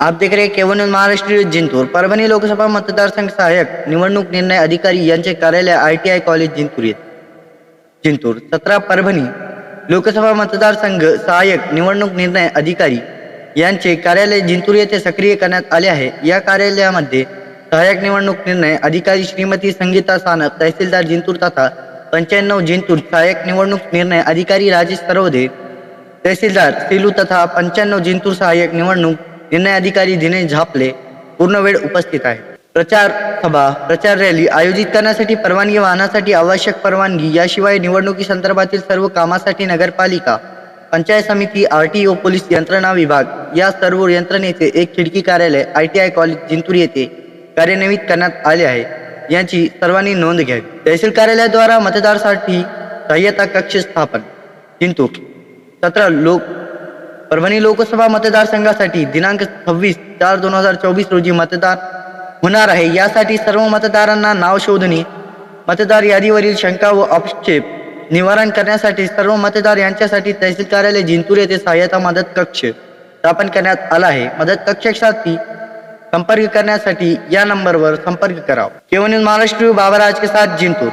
आप देख रहे केवन महाराष्ट्र जिंतूर परभणी लोकसभा मतदारसंघ सहायक निवडणूक निर्णय अधिकारी यांचे कार्यालय I T I college Jintur येथे जिंतूर सतरा परभणी लोकसभा मतदारसंघ सहाय्यक निवडणूक निर्णय अधिकारी यांचे कार्यालय जिंतूर येथे सक्रिय करण्यात आले आहे. या कार्यालयामध्ये सहाय्यक निवडणूक निर्णय अधिकारी श्रीमती संगीता सानप तहसीलदार जिंतूर तथा पंच्याण्णव जिंतूर सहाय्यक निवडणूक निर्णय अधिकारी राजेश सरोदे तहसीलदार सेलू तथा पंच्याण्णव जिंतूर सहाय्यक निवडणूक निर्णय अधिकारी दिनेश झापले पूर्ण वेळ उपस्थित आहे. प्रचार सभा प्रचार रॅली आयोजित करण्यासाठी परवानगी वाहनासाठी आवश्यक परवानगी याशिवाय निवडणुकी संदर्भातील सर्व कामासाठी नगरपालिका पंचायत समिती आर टी ओ पोलीस यंत्रणा विभाग या सर्व यंत्रणेचे एक खिडकी कार्यालय I T I college Jintur येथे कार्यान्वित करण्यात आले आहे. यांची सर्वांनी नोंद घ्यावी. तहसील कार्यालयाद्वारा मतदारसाठी सहाय्यता कक्ष स्थापन. जिंतूर. सतरा लोक परभणी लोकसभा मतदारसंघासाठी दिनांक सव्वीस चार दोन हजार चोवीस रोजी मतदान होणार आहे. यासाठी सर्व मतदारांना नाव शोधणे मतदार यादीवरील शंका व आक्षेप निवारण करण्यासाठी सर्व मतदार यांच्यासाठी तहसील कार्यालय जिंतूर येथे सहाय्यता मदत कक्ष स्थापन करण्यात आला आहे. मदत कक्षासाठी संपर्क करण्यासाठी या नंबरवर संपर्क करावा. केवल महाराष्ट्र बाबा राज के साथ जिंतूर.